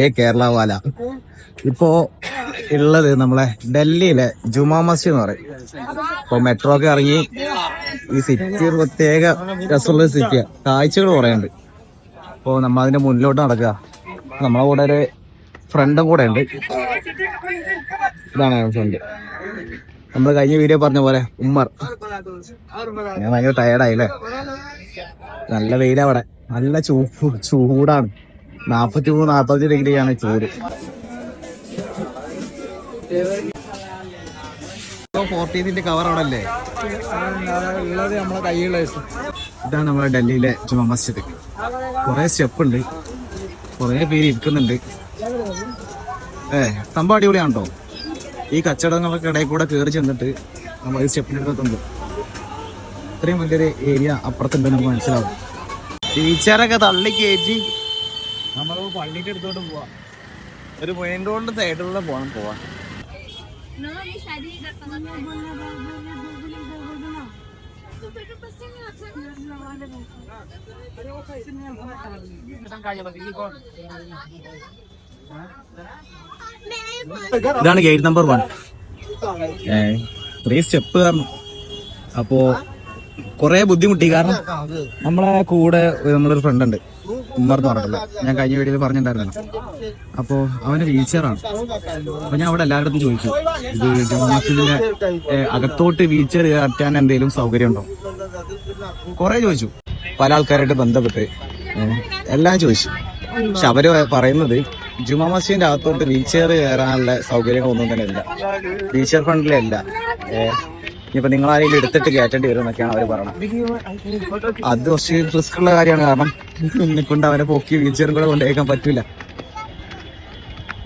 ഏ കേരള വാല ഇപ്പോ ഉള്ളത് നമ്മളെ ഡൽഹിയിലെ ജുമാ മസ്ജിദ് എന്ന് പറയും. ഇപ്പൊ മെട്രോ ഒക്കെ ഇറങ്ങി ഈ സിറ്റി ഒരു പ്രത്യേക രസമുള്ള സിറ്റിയാ കാഴ്ചകൾ കുറേയുണ്ട്. അപ്പോ നമ്മ അതിന്റെ മുന്നിലോട്ട് നടക്കുക. നമ്മളെ കൂടെ ഒരു ഫ്രണ്ടും കൂടെ ഉണ്ട്. ഇതാണ് ഫ്രണ്ട് നമ്മൾ കഴിഞ്ഞ വീഡിയോ പറഞ്ഞ പോലെ ഉമ്മർ. ഞാൻ ഭയങ്കര ടയർഡായില്ലേ നല്ല വെയിലവിടെ. നല്ല ചൂ ചൂടാണ്. നാപ്പത്തി മൂന്ന് നാപ്പത്തി ഡിഗ്രിയാണ് ചൂട്. കവർ അവിടെ അല്ലേ ഉള്ളത് നമ്മളെ ഇതാണ് നമ്മുടെ ഡൽഹിയിലെ ജുമാ മസ്ജിദ്. കുറെ സ്റ്റെപ്പ് ഉണ്ട്. കുറെ പേര് ഇരിക്കുന്നുണ്ട്. ഏ സംഭവം അടിപൊളിയാണോ ഈ കച്ചവടങ്ങളൊക്കെ ഇടയിൽ കൂടെ കയറി ചെന്നിട്ട് നമ്മൾ ഈ സ്റ്റെപ്പിന്റെ അടുത്തുണ്ട് ഇത്രയും വലിയൊരു ഏരിയ അപ്പുറത്തുണ്ടെന്ന് നമുക്ക് മനസ്സിലാവും. ടീച്ചറൊക്കെ തള്ളി കയറ്റി നമ്മൾ പള്ളിക്ക് എടുത്തോട്ട് പോവാ. ഒരു മെയിൻ റോഡിന്റെ സൈഡിലൂടെ പോകണം പോവാ. ഇതാണ് gate number one three step കാരണം അപ്പോ കൊറേ ബുദ്ധിമുട്ടി. കാരണം നമ്മളെ കൂടെ നമ്മളൊരു ഫ്രണ്ട് ഉണ്ട്. ഉമ്മർ എന്ന് പറഞ്ഞിട്ടില്ല. ഞാൻ കഴിഞ്ഞ വീഡിയോയിൽ പറഞ്ഞിട്ടുണ്ടായിരുന്നു അപ്പോ അവന് വീൽചെയറാണ് അപ്പൊ ഞാൻ അവിടെ എല്ലാവരുടെ ചോദിച്ചു. ഇത് അകത്തോട്ട് വീൽചെയർ കയറ്റാൻ എന്തെങ്കിലും സൗകര്യം ഉണ്ടോ കൊറേ ചോദിച്ചു. പല ആൾക്കാരായിട്ട് ബന്ധപ്പെട്ട് എല്ലാം ചോദിച്ചു. പക്ഷെ അവർ പറയുന്നത് ജുമാ മസ്ജിദിന്റെ അകത്തോട്ട് വീൽചെയർ കയറാനുള്ള സൗകര്യങ്ങളൊന്നും തന്നെ ഇല്ല. വീൽചെയർ ഏഹ്, ഇനിയിപ്പോ നിങ്ങൾ ആരെങ്കിലും എടുത്തിട്ട് കയറ്റേണ്ടി വരും എന്നൊക്കെയാണ് അവർ പറയുന്നത് അത് കുറച്ച് റിസ്ക് ഉള്ള കാര്യമാണ്. കാരണം നിൽക്കൊണ്ട് കൊണ്ട് അവനെ പോക്കി വീൽചെയറും കൂടെ കൊണ്ടുപോയിക്കാൻ പറ്റൂല.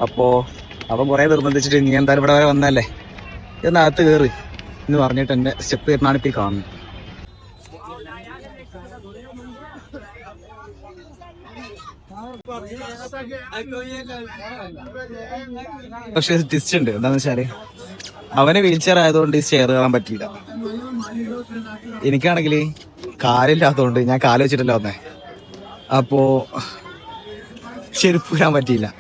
അപ്പോ അവൻ കുറെ നിർബന്ധിച്ചിട്ട് നീ എന്തായാലും ഇവിടെ വരെ വന്നല്ലേ എന്നകത്ത് കയറി എന്ന് പറഞ്ഞിട്ട് എന്റെ സ്റ്റെപ്പ് കയറുന്നതാണ് ഇപ്പൊ ഈ കാണുന്നത്. പക്ഷെ ടിസ്റ്റ് ഉണ്ട്. എന്താന്ന് വെച്ചാൽ അവന് വീൽചെയർ ആയതുകൊണ്ട് ചെയർ കയറാൻ പറ്റില്ല എനിക്കാണെങ്കിൽ കാലില്ലാത്തതുകൊണ്ട് ഞാൻ കാൽ വെച്ചിട്ടല്ല വന്നേ. അപ്പോ ചെരുപ്പ് ഇടാൻ പറ്റിയില്ല.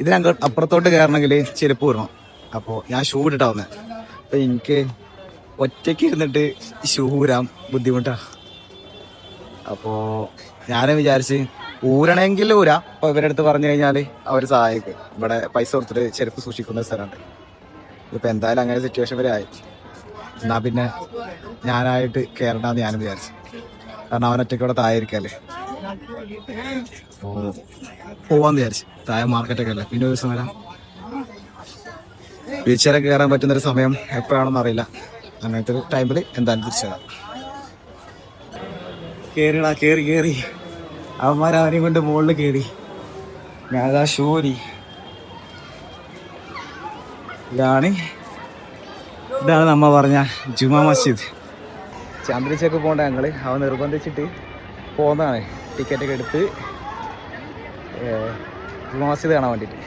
ഇതിനങ്ങ് അപ്പുറത്തോട്ട് കയറണമെങ്കിൽ ചെരുപ്പ് ഇടണം. അപ്പോ ഞാൻ ഷൂ ഇട്ടിട്ടാ വന്നേ. അപ്പൊ എനിക്ക് ഒറ്റയ്ക്ക് ഇരുന്നിട്ട് ഷൂ ഊരാൻ ബുദ്ധിമുട്ടാ. അപ്പോ ഞാനും വിചാരിച്ച് ഊരണമെങ്കിൽ ഊരാ. അപ്പൊ ഇവരെടുത്ത് പറഞ്ഞു കഴിഞ്ഞാൽ അവർ സഹായിക്കും. ഇവിടെ പൈസ കൊടുത്തിട്ട് ചെരുപ്പ് സൂക്ഷിക്കുന്ന സ്ഥലമുണ്ട് ഇപ്പൊ എന്തായാലും അങ്ങനെ സിറ്റുവേഷൻ വരെ ആയി. എന്നാ പിന്നെ ഞാനായിട്ട് കയറണ്ടെന്ന് ഞാൻ വിചാരിച്ചു. കാരണം അവൻ ഒറ്റയ്ക്ക് ഇവിടെ താഴെ പോവാന്ന് വിചാരിച്ചു. താഴെ മാർക്കറ്റൊക്കെ അല്ലേ? പിന്നെ ഒരു ദിവസം വരാം. ബീച്ചിലെ കയറാൻ പറ്റുന്ന ഒരു സമയം എപ്പോഴാണെന്ന് അറിയില്ല. അങ്ങനത്തെ ഒരു ടൈമിൽ എന്തായാലും തിരിച്ചു വരാം. കേറിടാ കേറി കേറി. അവന്മാരവനെയും കൊണ്ട് മുകളിൽ കേറി. ഞാനതാ ഷൂരി ഇതാണ്. ഇതാണ് നമ്മ പറഞ്ഞ ജുമാ മസ്ജിദ്. ചന്ദ്രച്ചക്ക് പോകണ്ട ഞങ്ങൾ അവൻ നിർബന്ധിച്ചിട്ട് പോകുന്നതാണ് ടിക്കറ്റ് ഒക്കെ എടുത്ത് ജുമാ മസ്ജിദ് കാണാൻ വേണ്ടിയിട്ട്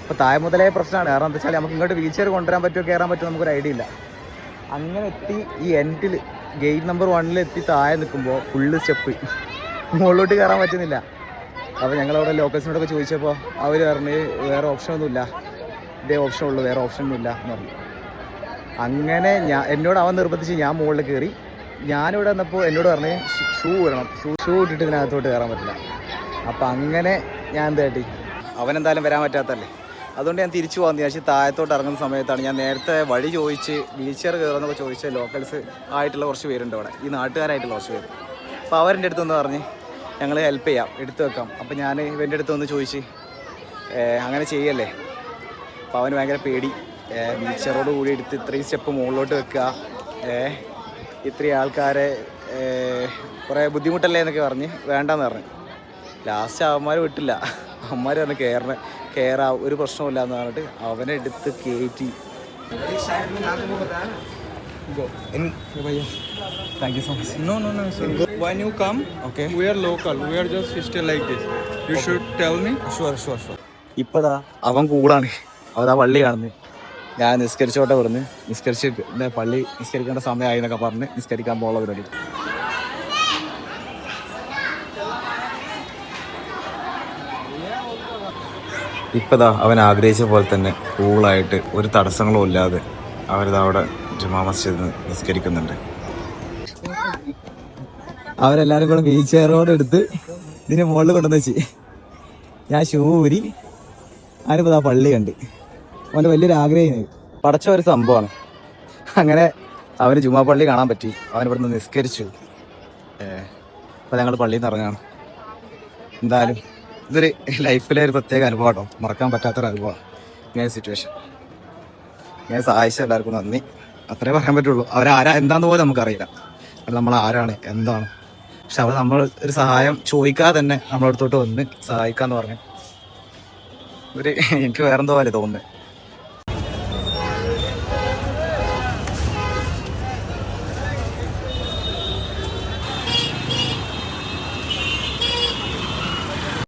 അപ്പോൾ താഴെ മുതലേ പ്രശ്നമാണ്. കാരണം എന്താ വെച്ചാൽ നമുക്ക് ഇങ്ങോട്ട് വീൽ ചെയർ കൊണ്ടുവരാൻ പറ്റുമോ കയറാൻ പറ്റുമോ നമുക്കൊരു ഐഡിയ ഇല്ല. അങ്ങനെ എത്തി ഈ എൻഡിൽ ഗേറ്റ് നമ്പർ വണ്ണിൽ എത്തി താഴെ നിൽക്കുമ്പോൾ ഫുള്ള് സ്റ്റെപ്പ് മുകളിലോട്ട് കയറാൻ പറ്റുന്നില്ല. അപ്പോൾ ഞങ്ങളവിടെ ലോക്കൽസിനോടൊക്കെ ചോദിച്ചപ്പോൾ അവർ പറഞ്ഞ് വേറെ ഓപ്ഷനൊന്നുമില്ല ഇതേ ഓപ്ഷൻ ഉള്ളൂ വേറെ ഓപ്ഷൻ ഒന്നുമില്ല എന്ന് പറഞ്ഞു. അങ്ങനെ ഞാൻ എന്നോട് അവൻ നിർബന്ധിച്ച് ഞാൻ മുകളിൽ കയറി. ഞാനിവിടെ വന്നപ്പോൾ എന്നോട് പറഞ്ഞ് ഷൂ വരണം ഷൂ ഷൂ ഇട്ടിട്ട് ഇതിനകത്തോട്ട് കയറാൻ പറ്റില്ല. അപ്പം അങ്ങനെ ഞാൻ എന്ത് അവൻ എന്തായാലും വരാൻ പറ്റാത്തല്ലേ അതുകൊണ്ട് ഞാൻ തിരിച്ചു പോകാൻ ഞാൻ താഴത്തോട്ട് ഇറങ്ങുന്ന സമയത്താണ് ഞാൻ നേരത്തെ വഴി ചോദിച്ച് വീൽ ചെയർ കയറുന്നൊക്കെ ചോദിച്ച ലോക്കൽസ് ആയിട്ടുള്ള കുറച്ച് പേരുണ്ട് അവിടെ. ഈ നാട്ടുകാരായിട്ടുള്ള കുറച്ച് പേര്. അപ്പോൾ അവരെന്റെ അടുത്തൊന്ന് പറഞ്ഞ് ഞങ്ങൾ ഹെൽപ്പ് ചെയ്യാം എടുത്തു വെക്കാം. അപ്പോൾ ഞാൻ ഇവന്റെ അടുത്തൊന്ന് ചോദിച്ച് അങ്ങനെ ചെയ്യല്ലേ? അപ്പോൾ അവന് ഭയങ്കര പേടി. വീൽചെയറോട് കൂടി എടുത്ത് ഇത്രയും സ്റ്റെപ്പ് മുകളിലോട്ട് വെക്കുക. ഇത്രയും ആൾക്കാരെ കുറേ ബുദ്ധിമുട്ടല്ലേ എന്നൊക്കെ പറഞ്ഞ് വേണ്ടെന്ന് പറഞ്ഞു. ലാസ്റ്റ് അവന്മാർ വിട്ടില്ല. അവന്മാർ വന്ന് കയറണ കയറാ ഒരു പ്രശ്നമില്ല എന്ന് പറഞ്ഞിട്ട് അവനെ എടുത്ത് കയറ്റി thank you so much No, no, no, sir. When you come, Okay. we are local. We are just still like this. You should tell me. Sure sure sure ഇപ്പതാ അവൻ കൂടാണ്. അവതാ പള്ളി കാണുന്നത് ഞാൻ നിസ്കരിച്ചോട്ടെ പറഞ്ഞ് നിസ്കരിച്ച് പള്ളി നിസ്കരിക്കേണ്ട സമയമായി എന്നൊക്കെ പറഞ്ഞ് നിസ്കരിക്കാൻ പോകുന്ന പരിപാടി. ഇപ്പതാ അവൻ ആഗ്രഹിച്ച പോലെ തന്നെ കൂളായിട്ട് ഒരു തടസ്സങ്ങളും ഇല്ലാതെ അവരിത് അവിടെ ജുമാ മസ്ജിദ് നിസ്കരിക്കുന്നുണ്ട്. അവരെല്ലാരും കൂടെ വീൽ ചെയറോടെ എടുത്ത് ഇതിന് മുകളിൽ കൊണ്ടുവന്ന് വെച്ച്. ഞാൻ ഷൂ ഊരി ആരിപ്പോ ആ പള്ളി കണ്ട്. അവന്റെ വലിയൊരു ആഗ്രഹം പടച്ച ഒരു സംഭവമാണ്. അങ്ങനെ അവന് ജുമാ പള്ളി കാണാൻ പറ്റി. അവൻ ഇവിടുന്ന് നിസ്കരിച്ചു. അപ്പോൾ അപ്പൊ ഞങ്ങൾ പള്ളിയിൽ നിന്ന് ഇറങ്ങാണ്. എന്തായാലും ഇതൊരു ലൈഫിലെ ഒരു പ്രത്യേക അനുഭവം മറക്കാൻ പറ്റാത്തൊരു അനുഭവമാണ്. ഇങ്ങനെ സിറ്റുവേഷൻ ഇങ്ങനെ സഹായിച്ച എല്ലാവർക്കും നന്ദി. അത്രേ പറയാൻ പറ്റുള്ളൂ. അവരാരാ എന്താന്ന് പോലും നമുക്കറിയില്ല. നമ്മൾ ആരാണ് എന്താണ്? പക്ഷെ അവർ നമ്മൾ ഒരു സഹായം ചോദിക്കാതെ തന്നെ നമ്മളടുത്തോട്ട് വന്ന് സഹായിക്കാന്ന് പറഞ്ഞു. ഒരു എനിക്ക് വേറെന്തോ പോലെ തോന്നുന്നത്